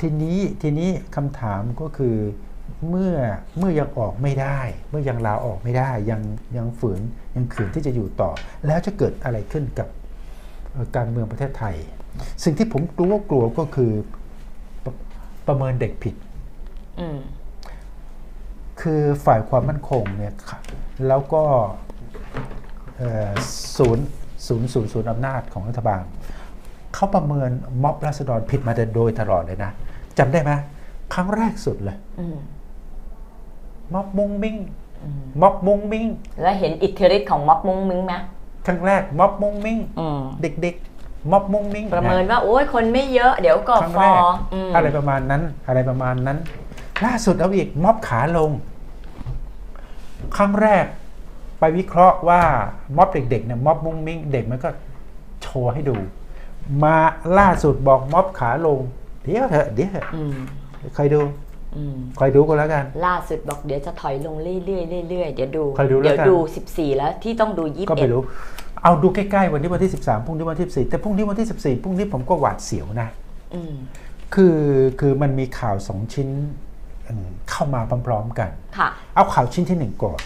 ทีนี้ทีนี้คำถามก็คือเมื่อเมื่อยังออกไม่ได้ เมื่อยังลาออกไม่ได้ ยังยังฝืนยังขืนที่จะอยู่ต่อ แล้วจะเกิดอะไรขึ้นกับเอ่อการเมืองประเทศไทย สิ่งที่ผมกลัวกลัวก็คือประประเมินเด็กผิดอืมคือฝ่ายความมั่นคงเนี่ยค่ะแล้วก็เอ่อศูนย์ศูนย์ศูนย์ศูนย์อำนาจของรัฐบาลเขาประเมินม็อบราษฎรผิดมาโดยตลอดเลยนะ จำได้ไหมครั้งแรกสุดเลยอืมม็อบมุงมิงม็อบมุงมิงแล้วเห็นอิทธิฤทธิ์ของม็อบมุ้งมิ้งไหมครั้งแรกม็อบมุงมิงอืมเด็กๆม็อบมุงมิงประเมินว่าโอ้ยคนไม่เยอะเดี๋ยวก็ครั้งฟแรอกอืมอะไรประมาณนั้น อะไรประมาณนั้น ล่าสุดเอาอีกม็อบขาลง ครั้งแรกไปวิเคราะห์ว่าม็อบเด็กๆเนี่ยม็อบมุงมิงเด็กมันก็โชว์ให้ดู มาล่าสุดบอกม็อบขาลง เดี๋ยวเถอะเดี๋ยวเถอะอืมคอยดูอืมคอยดูก็แล้วกัน ล่าสุดบอกเดี๋ยวจะถอยลงเรื่อยๆเรื่อยๆเดี๋ยวดูคอยดูแล้วเดี๋ยวกันดู 14 แล้วที่ต้องดู 21ก็ไม่รู้ เอาดูใกล้ๆวันนี้วันที่ 13พรุ่งนี้วันที่14แต่พรุ่งนี้วันที่14พรุ่งนี้ผมก็หวาดเสียวนะ อืมคือคือมันมีข่าวสองชิ้นอืมเข้ามาพร้อมๆกัน ค่ะ เอาข่าวชิ้นที่หนึ่งก่อน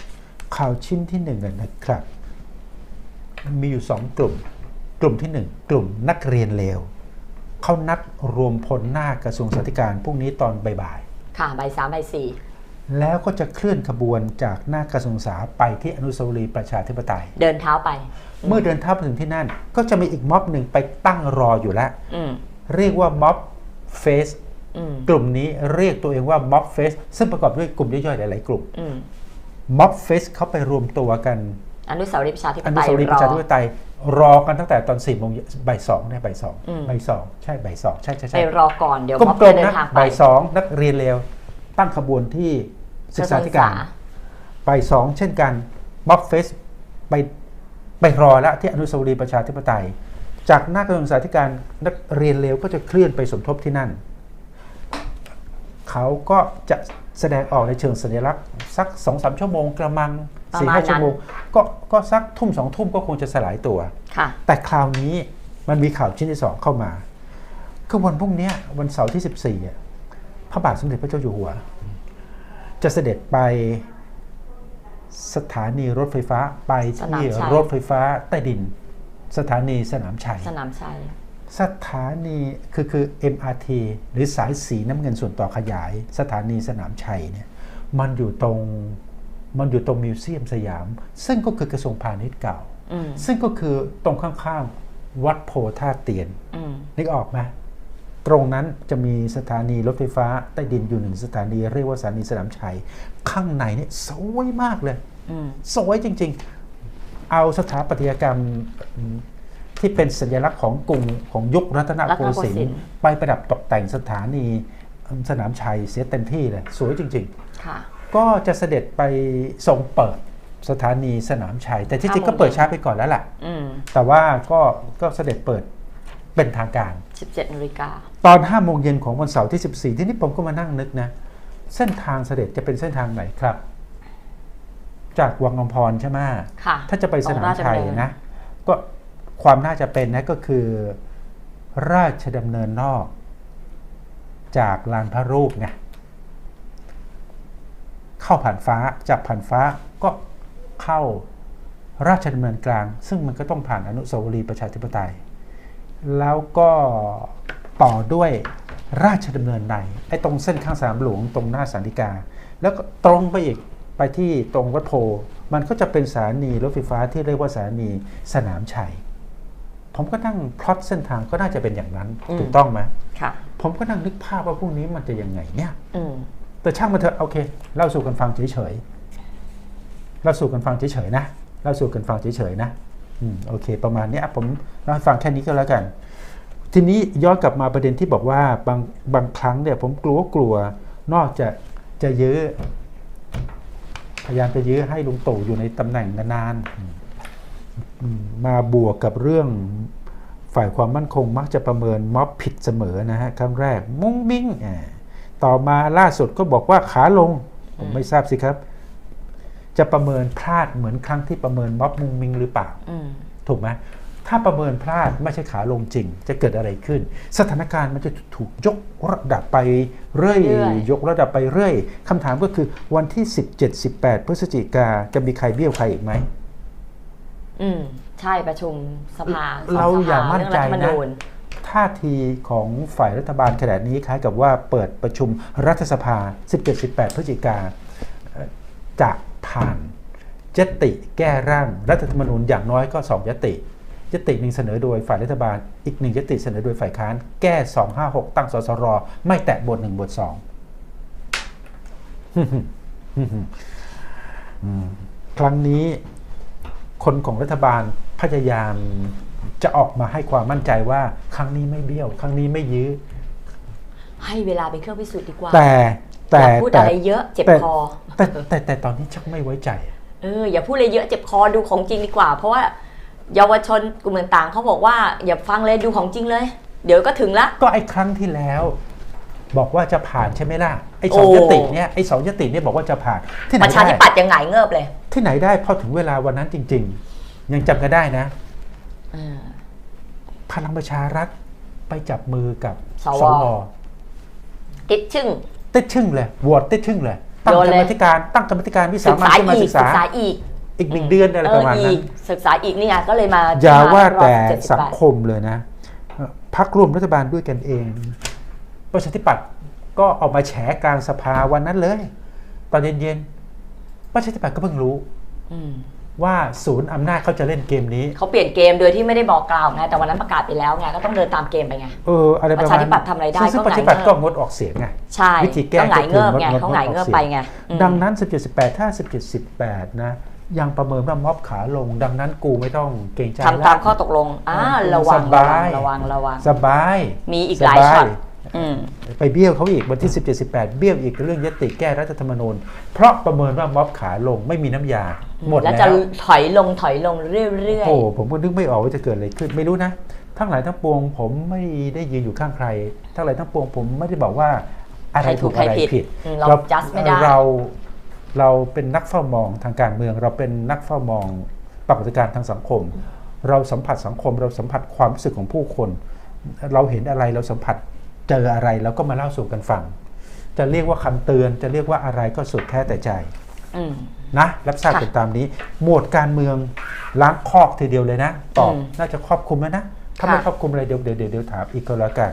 ข่าวชิ้นที่หนึ่งอะนะครับ มีอยู่สองกลุ่ม กลุ่มที่หนึ่งกลุ่มนักเรียนเลว เขานัดรวมพลหน้ากระทรวงสาธการพรุ่งนี้ตอนบ่ายค่ะใบสามใบสี่ๆแล้วก็จะเคลื่อนขบวนจากหน้ากระทรวงศึกษาไปที่อนุสาวรีย์ประชาธิปไตย เดินเท้าไป เมื่อเดินเท้าไปถึงที่นั่น ก็จะมีอีกม็อบหนึ่งไปตั้งรออยู่แล้วอืมเรียกว่าม็อบเฟสอืมกลุ่มนี้เรียกตัวเองว่าม็อบเฟสซึ่งประกอบด้วยกลุ่มย่อยๆหลายๆกลุ่มอืมม็อบเฟสเขาไปรวมตัวกัน อนุสาวรีย์ประชาธิปอนุไตยสาวรีย์ประชาธิปรอไตยรอกันตั้งแต่ตอนสี่โมงเย็นบ่ายสองเนี่ยบ่ายสองอืมบ่ายสองใช่บ่ายสองใช่ใช่ไปใช่รอก่อนเดี๋ยวกลม็อบมจะๆเดินนะทางไปบ่ายสองนักเรียนเลวตั้งขบวนที่ศึกษาธิการบ่ายสองเช่นกันม็อบเฟสไปไปรอแล้วที่อนุสาวรีย์ประชาธิปไตย จากหน้ากระทรวงศึกษาธิการนักเรียนเลวก็จะเคลื่อนไปสมทบที่นั่น เขาก็จะแสดงออกในเชิงสัญลักษณ์สักสองสามชั่วโมงกระมังประ สี่มาณห้านั้นชั่วโมงก็ก็สักทุ่มสองทุ่มก็คงจะสลายตัวค่ะแต่คราวนี้มันมีข่าวชิ้นที่สองเข้ามาคือวันพรุ่งเนี้ยวันเสาร์ที่ 14อะพระบาทสมเด็จพระเจ้าอยู่หัว จะเสด็จไปสถานีรถไฟฟ้าไปสนามที่ชัยรถไฟฟ้าใต้ดิน สถานีสนามชัยสนามชัยสถานีคือคือ MRT หรือสายสีน้ำเงินส่วนต่อขยาย สถานีสนามชัยเนี่ยมันอยู่ตรง มันอยู่ตรงมิวเซียมสยาม ซึ่งก็คือกระทรวงพาณิชย์เก่าอืมซึ่งก็คือตรงข้างๆ วัดโพธาเตียนอืมนึกออกไหมตรงนั้นจะมีสถานีรถไฟฟ้าใต้ดินอยู่หนึ่งสถานีเรียกว่าสถานีสนามชัย ข้างในเนี่ยสวยมากเลยอืมสวยจริง ๆ เอาสถาปัตยกรรมที่เป็นสัญลักษณ์ของกรุงของยุครัตนโกสินทร์ไปประดับตกแต่งสถานีสนามชัยเสียเต็มที่เลย สวยจริงค่ะๆ ก็จะเสด็จไปทรงเปิดสถานีสนามชัย แต่ที่จริงก็เปิดช้าไปก่อนแล้วล่ะอืมแต่ว่าก็ก็เสด็จเปิดเป็นทางการ 17นาฬิกาตอน5โมงเย็นของวันเสาร์ที่ 14 ที่นี่ผมก็มานั่งนึกนะ เส้นทางเสด็จจะเป็นเส้นทางไหนครับ จากวังอมพรใช่ไหมค่ะถ้าจะไปสนามตรงราชชัยดำเนินนะ ก็ความน่าจะเป็นนะก็คือ ราชดำเนินนอก จากลานพระรูปไง เข้าผ่านฟ้าจากผ่านฟ้าก็เข้าราชดำเนินกลาง ซึ่งมันก็ต้องผ่านอนุสาวรีย์ประชาธิปไตย แล้วก็ต่อด้วยราชดำเนินในไอ้ตรงเส้นข้างสนามหลวงตรงหน้าสันติกา แล้วก็ตรงไปอีกไปที่ตรงวัดโพธิ์มันก็จะเป็นสถานีรถไฟฟ้าที่เรียกว่าสถานีสนามชัยผมก็นั่งพลอตเส้นทางก็น่าจะเป็นอย่างนั้นอืมถูกต้องไหมค่ะผมก็นั่งนึกภาพว่าพรุ่งนี้มันจะยังไงเนี่ยอืม แต่ช่างมันเถอะโอเคเล่าสู่กันฟังเฉยๆเล่าสู่กันฟังเฉยๆนะเล่าสู่กันฟังเฉยๆนะอืมโอเค ประมาณนี้ผมเล่าให้ฟังแค่นี้ก็แล้วกัน ทีนี้ย้อนกลับมาประเด็นที่บอกว่าบางบางครั้งเนี่ยผมกลัวกลัวนอกจากจะยื้อพยายามจะยื้อให้ลุงตู่อยู่ในตำแหน่งนานๆมมาบวกกับเรื่องฝ่ายความมั่นคงมักจะประเมินม็อบผิดเสมอนะฮะครั้งแรกมุ้งมิ้งอ่า ต่อมาล่าสุดก็บอกว่าขาลง ผมไม่ทราบสิครับ จะประเมินพลาดเหมือนครั้งที่ประเมินม็อบมุงมิงหรือเปล่าอืมถูกไหมถ้าประเมินพลาดไม่ใช่ขาลงจริง จะเกิดอะไรขึ้น สถานการณ์มันจะถูกยกระดับไปเรื่อยเรื่อยยกระดับไปเรื่อยคำถามก็คือวันที่ 17 18 พฤศจิกาจะมีใครเบี้ยวใครอีกไหมอืมใช่ประชุมสภาเราสงสภอย่ามั่นใจเรื่องรัฐธรรมนะนูญ ท่าทีของฝ่ายรัฐบาลขณะนี้คล้ายกับว่าเปิดประชุมรัฐสภา 17-18 พฤศจิกาจะผ่านยติแก้ร่างรัฐธรรมนูญอย่างน้อยก็ 2ยติยติหนึ่งเสนอโดยฝ่ายรัฐบาล อีกหนึ่งยติเสนอโดยฝ่ายค้าน แก้ 256 ตั้งสสร ไม่แตะบทหนึ่งบทสองครั้งนี้คนของรัฐบาลพยายามจะออกมาให้ความมั่นใจว่า ครั้งนี้ไม่เบี้ยว ครั้งนี้ไม่ยื้อ ให้เวลาเป็นเครื่องพิสูจน์ดีกว่า แต่อแต่ย่าพูดแต่อะไรเยอะเจ็บแต่คอแต่แต่แต่ตอนนี้ชักไม่ไว้ใจ เอออย่าพูดอะไรเยอะเจ็บคอดูของจริงดีกว่า เพราะว่าเยาวชนกลุ่มต่างๆเขาบอกว่าอย่าฟังเลยดูของจริงเลย เดี๋ยวก็ถึงละก็ไอ้ครั้งที่แล้ว บอกว่าจะผ่านใช่ไหมล่ะไอ้สองโอ้ยติเนี่ยไอ้สองยติเนี่ยบอกว่าจะผ่านที่ไหนประชาธิได้ปัตย์ยังไงเงิบเลย ที่ไหนได้พอถึงเวลาวันนั้นจริง ๆ ยังจำกันได้นะเออ พลังประชารัฐไปจับมือกับสวสวติดชึ่งติดชึ่งเลยโหวตติดชึ่งเลยตั้งโยนกรเลยรมธิการตั้งกรรมธิการวิศึสากมัญษาขึ้นมาอีศึกกศึษากษาอีกอีกหนึ่งเดือนอะไรประมาณเออนั้อีนกศึกษาอีกนี่ไงก็เลยมาอย่าว่าแต่178สังคมเลยนะพักร่วมรัฐบาลด้วยกันเองประชาธิปัตย์ก็ออกมาแฉกลางสภาวันนั้นเลย ตอนเย็นๆประชาธิปัตย์ก็เพิ่งรู้อืม ว่าศูนย์อำนาจเขาจะเล่นเกมนี้เขาเปลี่ยนเกมโดยที่ไม่ได้บอกกล่าวไงแต่วันนั้นประกาศไปแล้วไงก็ต้องเดินตามเกมไปไงเอออะไรประมาณประชาธิปัตย์ทำอะไรได้ซึ่งก็ประชาธิหงายปัตย์ก็เงิบงดออกเสียงไงใช่วิธีแก้ก็หงายเงิบไงก็คือเขาหงายเงิบไปไงอืมดังนั้น 17 18 ถ้า 17 18 นะยังประเมินว่าม็อบขาลง ดังนั้นกูไม่ต้องเกรงใจทำตามข้อตกลงอ่าเออระวังสระบาวังยระวังระวังสบาย มีอีกหลายสบช็อตอืม ไปเบี้ยวเขาอีกวันที่ 17 18 เบี้ยวอีกเรื่องยติแก้รัฐธรรมนูญ เพราะประเมินว่าม็อบขาลงไม่มีน้ำยา หมดแล้วแล้จะวถอยลงถอยลงเรื่อยโอ้ผมก็นึกไม่ออกว่าจะเกิดอะไรขึ้นไม่รู้นะ ทั้งหลายทั้งปวง ผมไม่ได้ยืนอยู่ข้างใคร ทั้งหลายทั้งปวงผมไม่ได้บอกว่าๆอะไรใครถูถูกกใครอะไรผิดผิดอืมเรา just ไม่ได้เราเราเป็นนักเฝ้ามองทางการเมือง เราเป็นนักเฝ้ามองปรากฏการณ์ทางสังคม เราสัมผัสสังคม เราสัมผัสความรู้สึกของผู้คน เราเห็นอะไรเราสัมผัส เจออะไรเราก็มาเล่าสู่กันฟัง จะเรียกว่าคำเตือนจะเรียกว่าอะไรก็สุดแท้แต่ใจอืมนะรับทราบค่ะกันตามนี้ หมวดการเมืองล้างคอกทีเดียวเลยนะ ตอบอืมน่าจะครอบคลุมแล้วนะ ถ้าไม่ค่ะครอบคลุมอะไรเดี๋ยวเดี๋ยวเดี๋ยวเดี๋ยวถามอีกก็แล้วกัน